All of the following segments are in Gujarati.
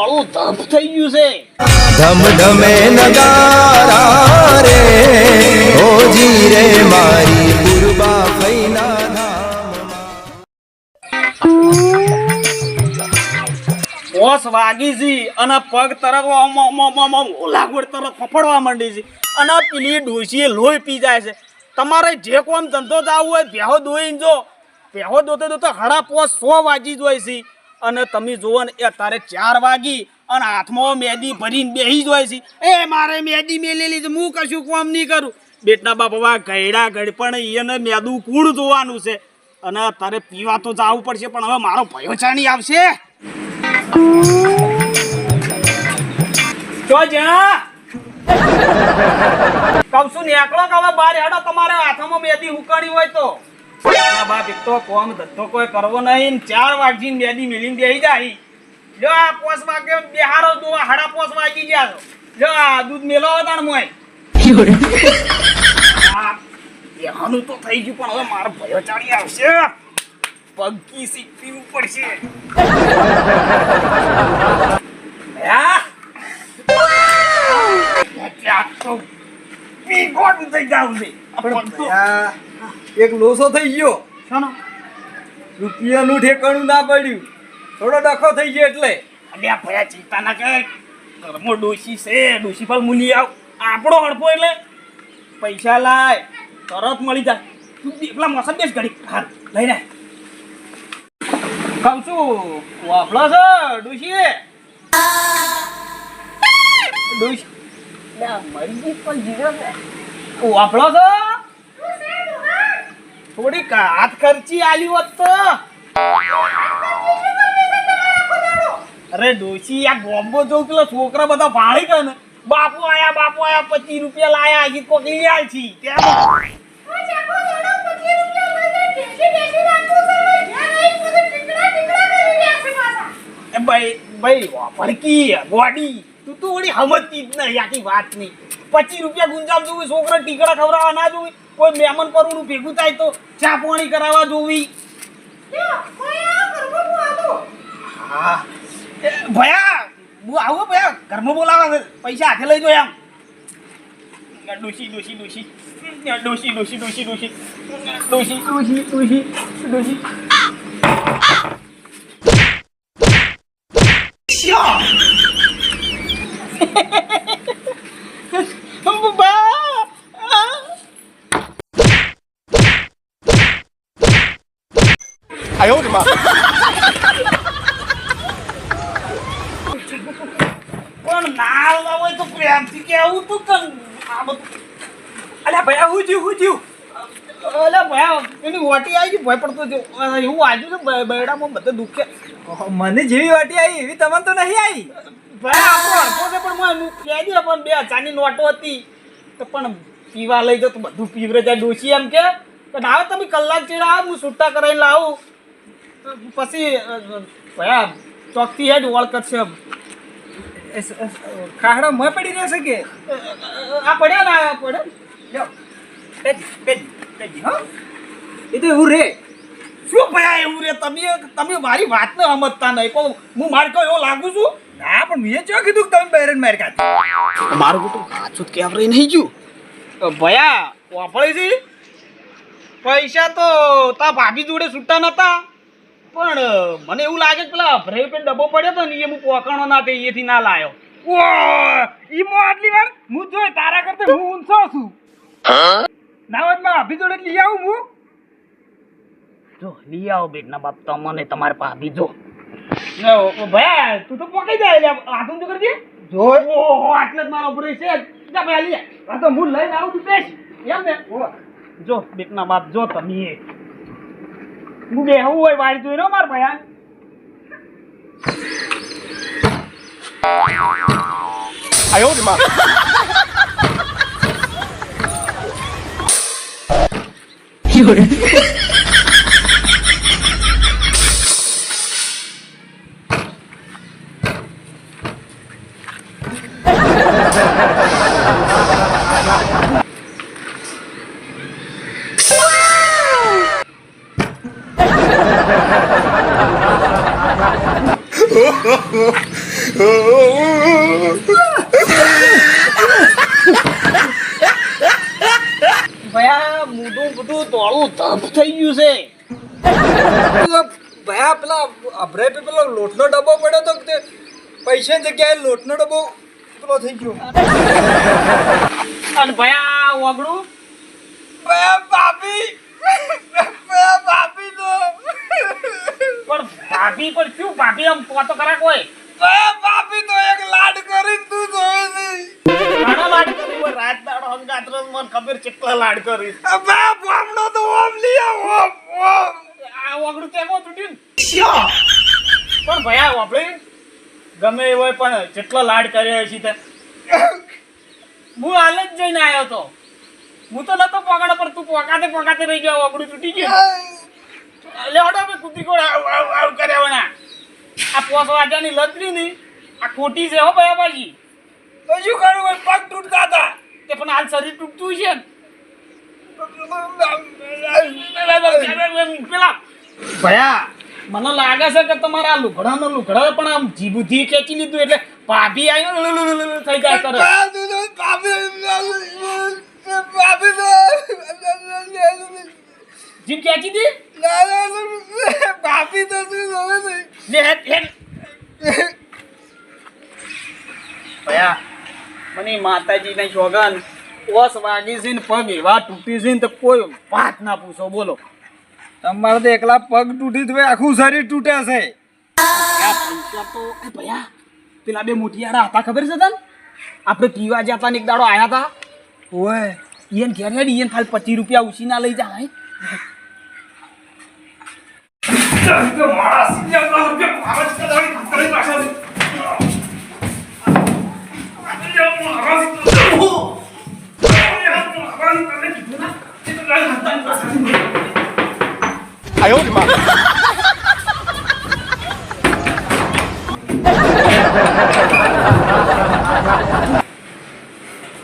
મોડું ધપ થઈ ગયું છે. ધમ ધમે નગારા રે ઓજી રે મારી પૂર્વા ફૈના ધામ ઓસ વાગી છે અને પગ તરફ લાગવડ તરફ ફફડવા માંડી છે અને પેલી ડોસી લોહી પી જાય છે. તમારે જે કોમ ધંધો જવું હોય ભેહો દોઈને જો. ભેહો દોતે દોતે હડા પોસ સો વાગી જ હોય છે. અને તમે જુઓ ને, એ અત્યારે ચાર વાગી અને હાથમાં મેદી ભરીને બેસી જ હોય છે. એ મારે મેદી મેલેલી છે હું કશું કોમ નહીં કરું. બેટના બાપા ગયડા ગડપણ એને મેદું કુણ જોવાનું છે. અને અત્યારે પીવા તો જવું પડશે, પણ હવે મારો ભયો ચાણી આવશે. તો કહું છું, નેકળો કે હવે બાર હેડો, તમારે હાથમાં મેદી ઉકાળી હોય તો. આ બાપ એક તો કોમ ધંધો કોઈ કરવો નહીં ને ચાર વાગી મેદી મિલીને બેહી જાય. જો આ પોસ વાગે બેહારો દો હાડા પોસ વાગી ગયા જો આ દૂધ મેલો તાણ મોય બેહાનું તો થઈ ગયું પણ હવે મારો ભયો ચાડી આવશે. પગી શીખવી પડશે હા ત્યાં તો પીગોટ થઈ જાવ છે. પણ ભયા, એક લોસો થઈ ગયો. શાનો? રૂપિયાનું ઠેકાણું ના પડ્યું. થોડો ડખો થઈ ગયો એટલે. અલ્યા ભયા ચિંતા ના કર. કર્મો ડોશી છે ડોશી પર મૂલી આવ. આપણો હડપો એટલે પૈસા લાય તરત મળી જાય. તું એકલા મોસમ બેસ ઘડી હાલ લઈને. કહું છું વાપલો છો ડોશી? ડોશી. મરી ગઈ પણ જીવે છે. વાપલો છો? થોડીક હાથ ખર્ચી આલી હોત તો. અરે ડોશી, આ ગોમ્બો જોઉં પેલા છોકરા બધા ભાળી ગયા ને. બાપુ આયા બાપુ આયા, પચીસ રૂપિયા લાયા, હજી કોક લઈ છી. ભાઈ ભાઈ ગોડી. તું તો વળી સમજતી જ નહીં વાત નહીં પચીસ રૂપિયા ગુંજામ જોવી છોકરા ટીકડા ખવડાવવા ના જોવી કોઈ મહેમાન પરનું ભેગું થાય તો. ચા પાણી કરાવવા જોવી. હા ભયા હું આવું ભયા? ઘરમાં બોલાવા પૈસા હાથે લઈ જો એમ. ડોસી ડોસી ડોસી ડોશી. ડોસી ડોસી ડોશી ડોશી ડોસી ડોશી ડોશી તો પ્રેમથી કેવું તું કન આ બધું. અલ્યા ભયા હું જીવ હું જીવ અલ્યા ભયા એની વાટી આવી ગઈ ભય પડતો જો એવું આજુ છે બેડામાં બધે દુખે. મને જેવી વાટી આવી એવી તમને તો નહીં આવી? ભાઈ આપણો હરકો છે પણ હું કહી દે પણ બે ચાની નોટો હતી. તો પણ પીવા લઈ જાઉં તો બધું પીવરે જાય ડોસી એમ કે ના તમે કલાક ચેડા આવ હું છૂટા કરાવીને લાવું. પછી ભયા ચોકથી હેડ ઓળખ છે એ મ પડી રહેશે કે આ પડ્યા ને આ પડે લ્યો બેજી બેજી બેજી હો. એ તો એવું રે. શું ભયા એવું રે? તમે તમે મારી વાતને સમજતા નહીં. કહું હું માર કહો એવો લાગુ છું? ના પણ મેં ચો કીધું કે તમે બેરન માર ખાધી મારું તો સાચું જ કહેવાય નહીં ગયું. ભયા વાપરે છે? પૈસા તો તા ભાભી જોડે છૂટા નતા. પણ મને એવું લાગે કે પેલા ભરે પે ડબ્બો પડ્યો તો ને એ હું પોકાણો ના તે એથી ના લાયો. ઓ ઈમો આટલી વાર? હું જોઈ તારા કરતા હું ઊંચો છું. નાવતમાં અભી જોડે લઈ આવું હું? જો લઈ આવો બેટના બાપ તમને તમારે ભાભી જો. ભાઈ તું તો પોકી જાય એટલે આતું તો કરજે જો ઓહો આટલે જ મારો ભરે છે. જા ભાઈ આ તો હું લઈને આવું છું બેસ. એમ ને જો બેટના બાપ જો તમે હું બેહું હોય વાળી જોઈ રહ્યો માર ભયા આયો રે માં યોરે ભયા મોઢું બધું તોળું ધપ થઈ ગયું છે. ભયા પેલા અભરે પેલો લોટનો ડબ્બો પડ્યો તો તે પૈસા જગ્યાએ લોટનો ડબ્બો પેલો થઈ ગયો. અને ભયા ઓગળું ભયા ભાભી ભયા ભાભી તો પણ ભાભી પર શું ભાભી આમ પોતો કરા કોઈ ભાભી તો એક લાડ કરી તું જોઈ નહીં ઘણા લાડ કરી? રાત દાડો હંગાત રોજ મને ખબર કેટલા લાડ કરી ભયા ભામડો તો ઓમ લીયા ઓમ ઓમ. આ ઓગળું કેમો તૂટ્યું? પણ ભયા વાપરે? ગમે એ હોય પણ જેટલો લાડ કર્યા છે તે. હું હાલ જ જઈને આવ્યો તો. હું તો નતો પગડ પર તું પોકાતે પોકાતે રહી ગયો ઓગળું તૂટી ગયું. લેવડો મેં કુતી કોડ આવ આવ આવ કર્યા વણા આ પોસ વાગ્યાની લતરી ની આ ખોટી છે હો ભયા બાજી તો શું કરું ભાઈ પગ તૂટતા હતા તે પણ હાલ શરીર તૂટતું છે પેલા ભયા મને લાગે છે કે તમારા લુગડાનો લુગડા પણ આમ જીભથી ખેંચી લીધું એટલે ભાભી આવી થઈ ભાભી તો જીભ ખેંચી દી ભાભી તો શું હેડ ભયા મને માતાજીને શોગન ઓસ વાગી છે ને પગ એવા તૂટી છે ને તો કોઈ વાત ના પૂછો બોલો. તમારે તો એકલા પગ તૂટી તો આખું શરીર તૂટે છે. તો ભયા પેલા બે મોટિયાળા હતા ખબર છે તને? આપણે પીવા જતા ને એક દાડો આયા હતા ઓય. ઈયન ઘેર ઈયન ખાલી પચીસ રૂપિયા ઉછીના લઈ જા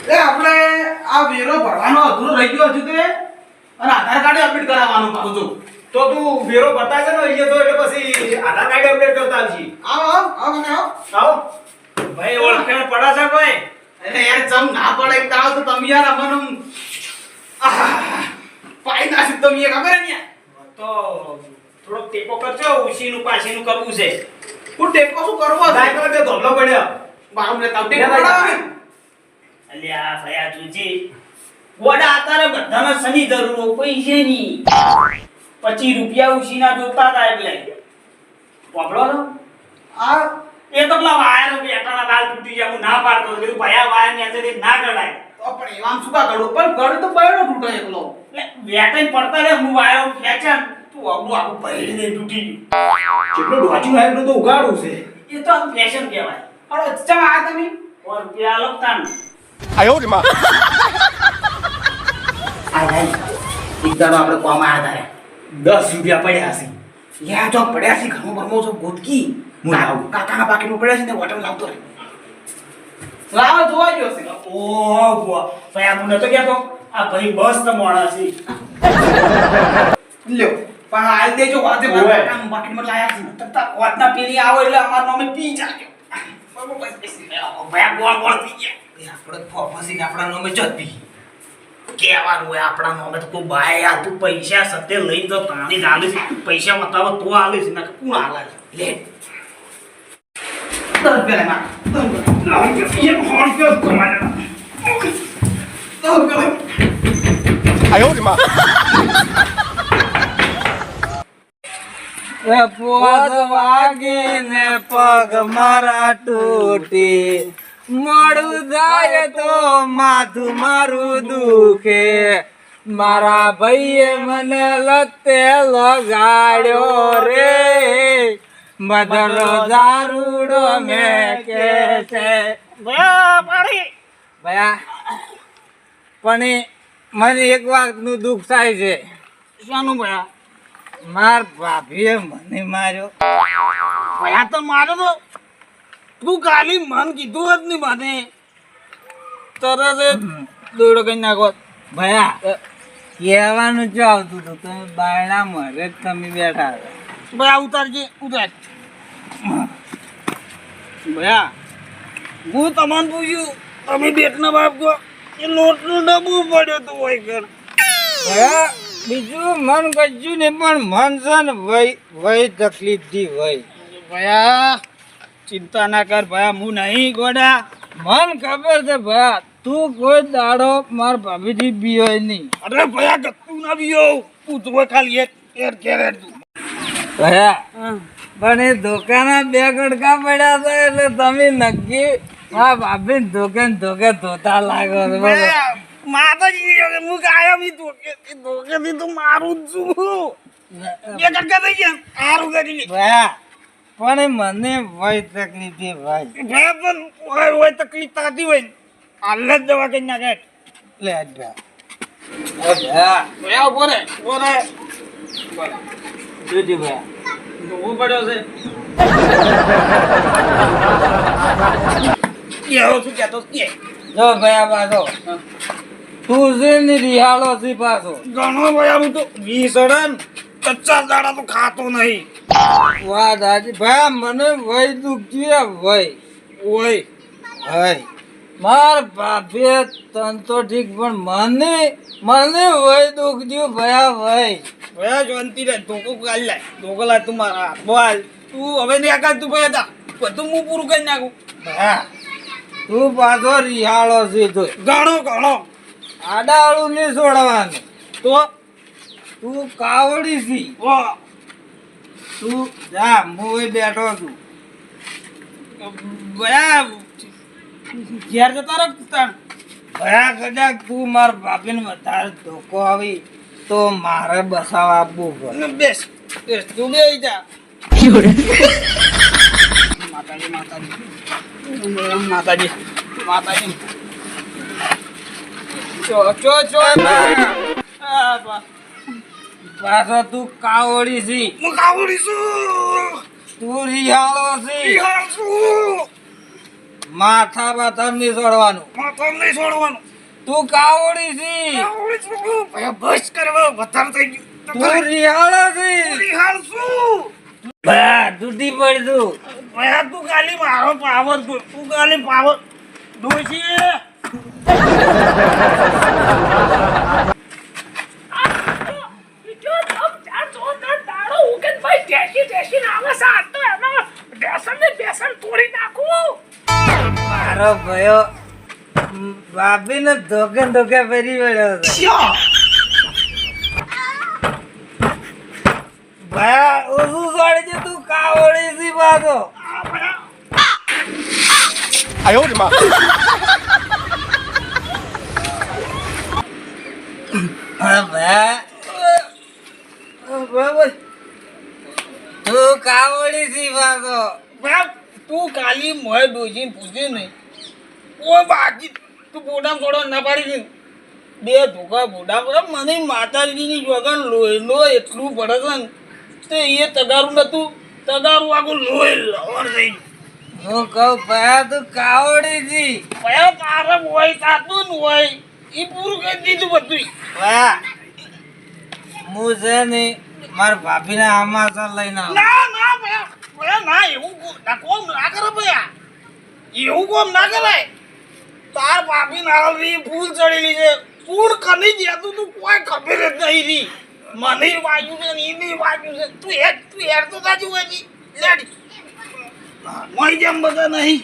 એ આપણે આ વેરો ભરવાનો અધૂરો રહી ગયો હજુ તે અને આધાર કાર્ડ અપડેટ કરાવવાનું છું. તો તું વેરો બતાવજે ને અહીંયા તો એટલે પછી આધાર કાર્ડ અપડેટ કરતા આવજી. આવો આવો આવો મને આવો. આવો. ભાઈ ઓળખેણ પડા છે કોઈ? અરે યાર જમ ના પડે એક દાવ તો તમે યાર અમન પાઈ નાસી તમે ખબર ને? તો થોડો ટેકો કરજો ઉછીનું પાછીનું કરવું છે. હું ટેકો શું કરવો દાય કરે તે ધોબલો પડ્યો. મારું ને તમે ટેકો કરાવો અલ્યા ભયા જુજી. વડા અત્યારે બધાને શનિ જરૂર હોય પૈસે ની પચીસ રૂપિયા ઉછીના જોતા હતા એટલે. વાપરો ને. આ એ તો પેલા વાયર બેટાના લાલ તૂટી ગયા હું ના પાડતો. કીધું ભયા વાયર ને આજે ના ગણાય. તો પણ એવામ શું કા ગળો? પણ ગળ તો બયડો તૂટો એકલો. એટલે વેટાઈ પડતા રે હું વાયર ખેંચ્યા તું આપણું આખું પહેરી દે તૂટી ગયું. જેટલું ડોચું લાવ્યું તો ઉગાડું છે. એ તો આમ ફેશન કહેવાય. અરે ચમ આ તમે? સો રૂપિયા રે માં. આ ભાઈ એક આપણે કોમ આયા તારે દસ રૂપિયા પડ્યા છે. યા તો પડ્યા છે ઘણું ભરમો છો ગોતકી હું લાવું. કાકાના પાકીટમાં પડ્યા છે ને હોટલ લાવતો રહે. લાવો જોવા ગયો છે. ઓ બુઆ ભાઈ આ મને તો કહેતો? આ ભાઈ બસ તો મોડા છે. લ્યો પણ આ દેજો વાતે. કાકાના પાકીટમાં લાયા છે. તતા વાતના પેલી આવો એટલે અમાર નામે પી જાજો. ભાઈ ગોળ ગોળ થઈ ગયા. આપણે ફોફસીને આપણા નામે જત પી. કહેવાનું હોય આપણા નામે તો કોઈ બાય આ તું પૈસા સતે લઈને તો તાણી હાલીશ તું પૈસા બતાવો તો હાલીશ છે ના કોણ હાલે લે. રૂપિયા ના પગ મારા તૂટી. મોડું જાય તો માથું મારું દુખે. મારા ભાઈએ મને લતે લગાડ્યો રે. મધરો દારૂડો મેં કે છે. ભયા પણ મને એક વાતનું દુઃખ થાય છે. શાનું ભયા? માર ભાભીએ મને માર્યો. ભયા તો મારો તો. તું ખાલી મન કીધું જ નહીં મને. તરત દોડો કઈ નાખો. ભયા. કહેવાનું જ આવતું હતું? તમે બારણા મરે જ તમે બેઠા હતા. ભયા ઉતારજે ઉતાર. ભયા. હું તમને પૂછ્યું તમે બેટના બાપ કહો એ લોટનું ડબ્બું પડ્યો તું હોય કર ભયા બીજું મન કજ્યું ને પણ મન છે ને વય વય તકલીફથી વય. ભયા. ચિંતા ના કર ભયા હું નહીં ગોડા. મન ખબર છે ભયા તું કોઈ દાડો માર ભાભીજી બીયો નહીં. અરે ભયા ગત્તું ના બીયો. તું તો ખાલી એક એર કેરેટ તું ભયા પણ એ ધોકાના બે ગડકા પડ્યા હતા એટલે તમે નક્કી હા ભાભી ધોકે ને ધોકે ધોતા લાગો છો. બોલો. માતાજી હું કાયમ ધોકે ધોકે થી તો મારું જ છું. બે કટકા થઈ ગયા સારું કરી ભયા પણ મને વય તકલીફ છે ભાઈ ભયા પણ હોય હોય તકલીફ થતી હોય ને હાલ જ દવા કરી નાખે. લે આજ ભા બોરે બોરે જોજો ભયા ધોવો પડ્યો છે. કેવો છું કેતો કે જો ભયા પાછો તું છે ને રિહાળો છે પાછો. ઘણો ભયા હું તો વીસ પચાસ દાડા તો ખાતો નહીં. વાહ દાદી ભાઈ મને વય દુખ્યું વય. ઓય હય માર બાપે તન તો ઠીક પણ મને મને વય દુખ્યું ભયા વય. ભયા શાંતિ રે ધોકો કાલ લાય ધોકો લાય તું મારા બોલ. તું હવે નહીં આકાશ તું ભયા તા બધું હું પૂરું કરી નાખું? હા. તું પાછો રિહાળો છે તો ઘણો ઘણો. આડાળું નહીં છોડવાનું. તો? તું કાવડી છી. ઓ. તું જા હું બેઠો છું. ભયા ઘેર જતા રહો. ભયા કદાચ તું માર બાપીને વધારે ધોકો આવી તો મારે બસાવા આપવું પડે. બેસ બેસ તું બે જા. માતાજી માતાજી. માતાજી માતાજી. ચો ચો ચો. પાછો તું કાવડી છી. હું કાવડી છું. તું રિહાળો છી. માથા બાથા નહીં છોડવાનું. માથા નહીં છોડવાનું. તું કાવડી છી. કાવડી છું. ભયા બસ કરવા વધારે થઈ ગયું. તું રિહાળો છી. રિહાળ છું. ભયા તૂટી પડતું ભયા તું ખાલી મારો પાવર તું ખાલી પાવર ડોશી મારો ભયો ભાભીને ધોકે ધોકે ફેરી વળ્યો હતો ભયા ઓછું સોડી છે તું કાવડી સી બાતો આયો રે માં. ભયા. તું કાલી મોય પૂછ્યું નહીં. ઓ બાકી તું બોડામ છોડો ના પાડી બે ધોકા બોડા પડે મને માતાજીની જોગન લોહીનો એટલું પડે છે ને તે એ તગારું નતું. તગારું આખું લોહી લવણ થઈ. હું કહું પયા તું કાવડીજી પયા તારે હોય તાતું ને હોય. એ પૂરું કરી દીધું બધું. પયા હું છે ને મારા ભાભીના આમાસા લઈને ના ના પયા પયા ના એવું ના કોમ ના કરે પયા એવું કોમ ના કરાય. તાર ભાભી નાળવી ફૂલ ચડેલી છે. ફૂલ કની જતું તું કોઈ ખબર જ નહીં રી મને વાગ્યું છે ને એને વાગ્યું છે. તું હેડ તું હેડ તો તાજુ હજી લેડી. મોઈ જેમ બધા નહીં.